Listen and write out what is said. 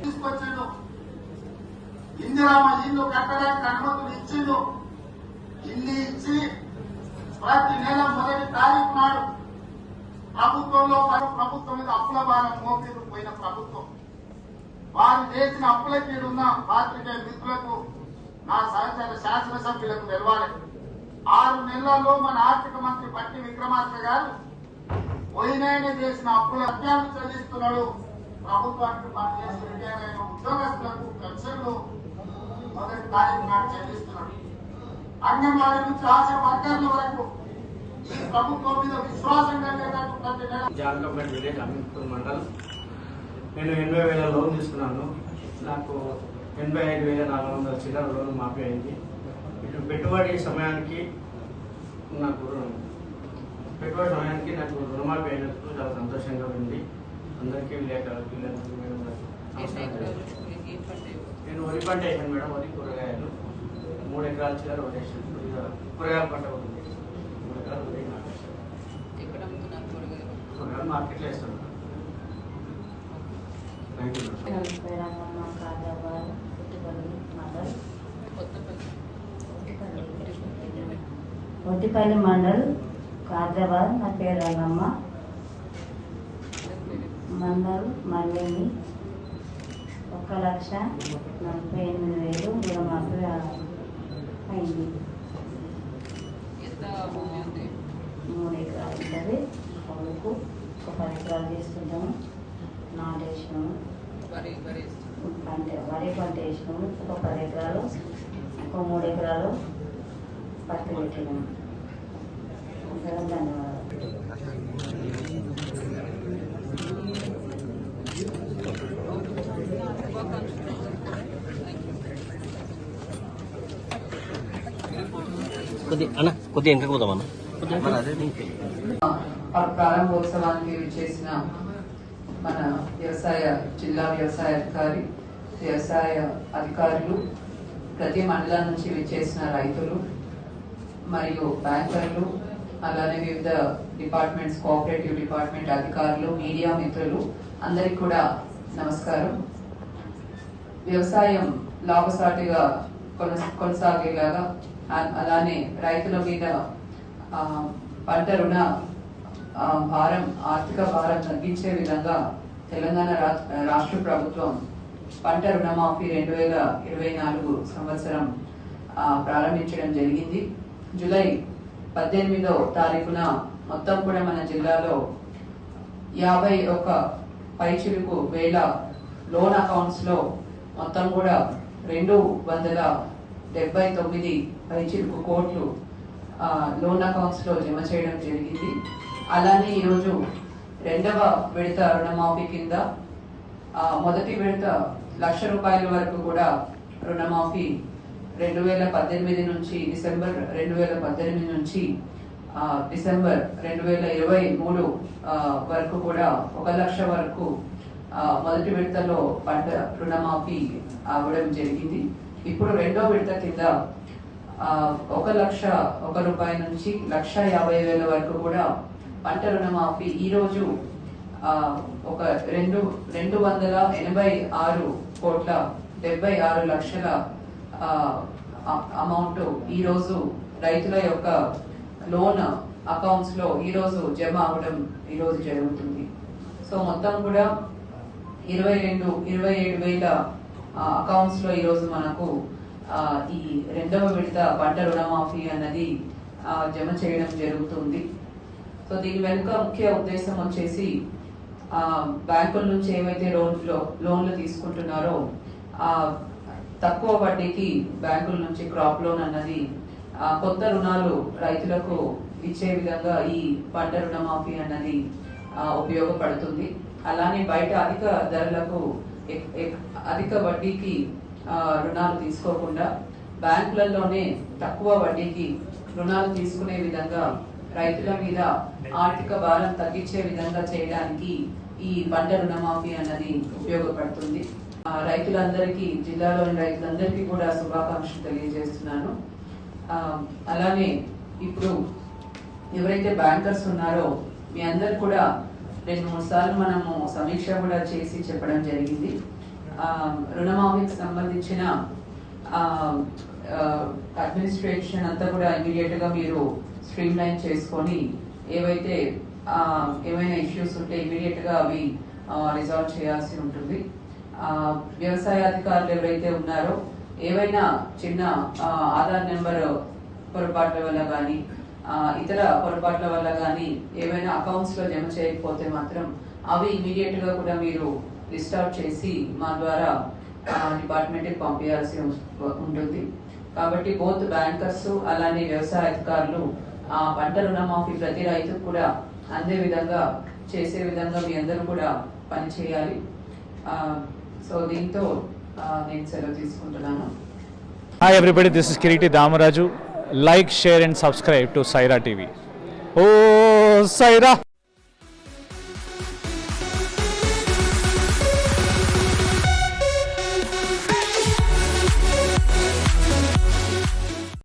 తీసుకొచ్చాడు. ఇందిరామ ఇల్లు కట్టడానికి అనుమతులు ఇచ్చిండు. ఇల్లు ఇచ్చి ప్రతి నెల మొదటి తారీఖు నాడు ప్రభుత్వంలో ప్రభుత్వం మీద అప్పుల భారం మోపిరు పోయిన ప్రభుత్వం. వారు చేసిన అప్పుల కీడున్న పాత్రికేయ మిత్రులకు నా సహచర శాసనసభ్యులకు తెలవాలి. ఆరు నెలల్లో మన ఆర్థిక మంత్రి పట్టి విక్రమార్క గారు పోయినాయన చేసిన అప్పుల అత్యాలు చెల్లిస్తున్నాడు ప్రభుత్వానికి పనిచేసి రిటైర్ అయిన ఉద్యోగస్తులకు పెన్షన్లు మొదటి తారీఖు నాడు చెల్లిస్తున్నాడు అంగన్వాడీ నుంచి ఆశా వర్గాల వరకు ఈ ప్రభుత్వం మీద విశ్వాసం కలిగేటట్టు ప్రతి నెల జాలకంపేట విలేజ్ అమీన్పూర్ మండలం. నేను ఎనభై వేల లోన్ తీసుకున్నాను. నాకు ఎనభై ఐదు వేల నాలుగు వందల చిల్లర లోన్ మాఫీ అయింది. ఇటు పెట్టుబడి సమయానికి నాకు రుణం- పెట్టుబడి సమయానికి నాకు రుణమాఫీ అయినందుకు చాలా సంతోషంగా ఉంది. అందరికీ విలేకరులకు. నేను వరి పంట వేసాను మేడం వరి కూరగాయలు. మూడు ఎకరాల చిల్లర వరి వేసాను కూరగాయల- పంట ఒకటి మూడు ఎకరాలు కూరగాయలు? మార్కెట్లో వేస్తాను. Thank you madam Kothapalli Ottipalli mandal Kajabad నా పేరు రంగమ్మ మండల్ మల్లిని. ఒక లక్ష నలభై ఎనిమిది వేలు రుణమాఫీ అయింది. మూడు ఎకరాలు ఉంటుంది. కొడుకు ఒక పది ఎకరాలు తీసుకుంటాము వరి వరి పంట వరి పంట వేసినాము. ఒక పది ఎకరాలు ఒక మూడు ఎకరాలు పత్తి పెట్టినాము. కొద్ది అన్న కొద్ది వెనక్కి పోదాం అన్న ఆ ప్రారంభోత్సవానికి చేసిన మన వ్యవసాయ జిల్లా వ్యవసాయ అధికారి వ్యవసాయ అధికారులు ప్రతి మండలం నుంచి విచ్చేసిన రైతులు మరియు బ్యాంకర్లు అలానే వివిధ డిపార్ట్మెంట్స్ కోఆపరేటివ్ డిపార్ట్మెంట్ అధికారులు మీడియా మిత్రులు అందరికి కూడా నమస్కారం. వ్యవసాయం లాభసాటిగా కొనసాగేలాగా అలానే రైతుల మీద పంట రుణ భారం ఆర్థిక భారం తగ్గించే విధంగా తెలంగాణ రా- రాష్ట్ర ప్రభుత్వం పంట రుణమాఫీ రెండు వేల ఇరవై నాలుగు సంవత్సరం ప్రారంభించడం జరిగింది. జూలై పద్దెనిమిదో తారీఖున మొత్తం కూడా మన జిల్లాలో యాభై ఒక పైచిలుకు వేల లోన్ అకౌంట్స్లో మొత్తం కూడా రెండు వందల డెబ్బై తొమ్మిది పైచిలుకు కోట్లు ఆ, లోన్ అకౌంట్స్లో జమ చేయడం జరిగింది. అలానే ఈరోజు రెండవ విడత రుణమాఫీ కింద మొదటి విడత లక్ష రూపాయల వరకు కూడా రుణమాఫీ రెండు వేల పద్దెనిమిది నుంచి డిసెంబర్ రెండు వేల పద్దెనిమిది నుంచి డిసెంబర్ రెండు వేల ఇరవై మూడు వరకు కూడా ఒక లక్ష వరకు మొదటి విడతలో పంట రుణమాఫీ అవ్వడం జరిగింది. ఇప్పుడు రెండో విడత కింద ఒక లక్ష ఒక రూపాయి నుంచి లక్ష యాభై వేల వరకు కూడా పంట రుణమాఫీ ఈరోజు ఒక రెండు రెండు వందల ఎనభై ఆరు కోట్ల డెబ్బై ఆరు లక్షల అమౌంట్ ఈ రోజు రైతుల యొక్క లోన్ అకౌంట్స్లో ఈ రోజు జమ అవడం ఈ రోజు జరుగుతుంది. సో మొత్తం కూడా ఇరవై రెండు ఇరవై ఏడు వేల అకౌంట్స్లో ఈ రోజు మనకు ఈ రెండవ విడత పంట రుణమాఫీ అన్నది జమ చేయడం జరుగుతుంది. సో దీని వెనుక ముఖ్య ఉద్దేశం వచ్చేసి ఆ, బ్యాంకుల నుంచి ఏవైతే లోన్లో లోన్లు తీసుకుంటున్నారో తక్కువ వడ్డీకి బ్యాంకుల నుంచి క్రాప్ లోన్ అన్నది కొత్త రుణాలు రైతులకు ఇచ్చే విధంగా ఈ పంట రుణమాఫీ అన్నది ఉపయోగపడుతుంది. అలానే బయట అధిక ధరలకు ఎక్- అధిక వడ్డీకి రుణాలు తీసుకోకుండా బ్యాంకులలోనే తక్కువ వడ్డీకి రుణాలు తీసుకునే విధంగా రైతుల మీద ఆర్థిక భారం తగ్గించే విధంగా చేయడానికి ఈ పంట రుణమాఫీ అన్నది ఉపయోగపడుతుంది. రైతులందరికీ జిల్లాలోని రైతులందరికీ కూడా శుభాకాంక్షలు తెలియజేస్తున్నాను. అలానే ఇప్పుడు ఎవరైతే బ్యాంకర్స్ ఉన్నారో మీ అందరు కూడా రెండు మూడు సార్లు మనము సమీక్ష కూడా చేసి చెప్పడం జరిగింది. ఆ, రుణమాఫీకి సంబంధించిన అడ్మినిస్ట్రేషన్ అంతా కూడా ఇమీడియట్గా మీరు స్ట్రీమ్ లైన్ చేసుకొని ఏవైతే ఏమైనా ఇష్యూస్ ఉంటే ఇమీడియట్గా అవి రిజాల్వ్ చేయాల్సి ఉంటుంది. వ్యవసాయ అధికారులు ఎవరైతే ఉన్నారో ఏవైనా చిన్న ఆధార్ నెంబర్ పొరపాట్ల వల్ల కానీ ఇతర పొరపాట్ల వల్ల కానీ ఏవైనా అకౌంట్స్లో జమ చేయకపోతే మాత్రం అవి ఇమీడియట్గా కూడా మీరు లిస్ట్ అవుట్ చేసి మా ద్వారా డిపార్ట్మెంట్కి పంపించాల్సి ఉంటుంది. కాబట్టి బోత్ బ్యాంకర్స్ అలానే వ్యవసాయ అధికారులు ఆ పంట రుణమాఫీ ప్రతి రైతుకు కూడా అందే విధంగా చేసే విధంగా మీ అందరూ కూడా పనిచేయాలి. సో దీంతో ఆ, నేను సెలవు తీసుకుంటున్నాను Hi everybody, this is Kiriti Damaraju. Like, share and subscribe to Saira TV. Oh, Saira!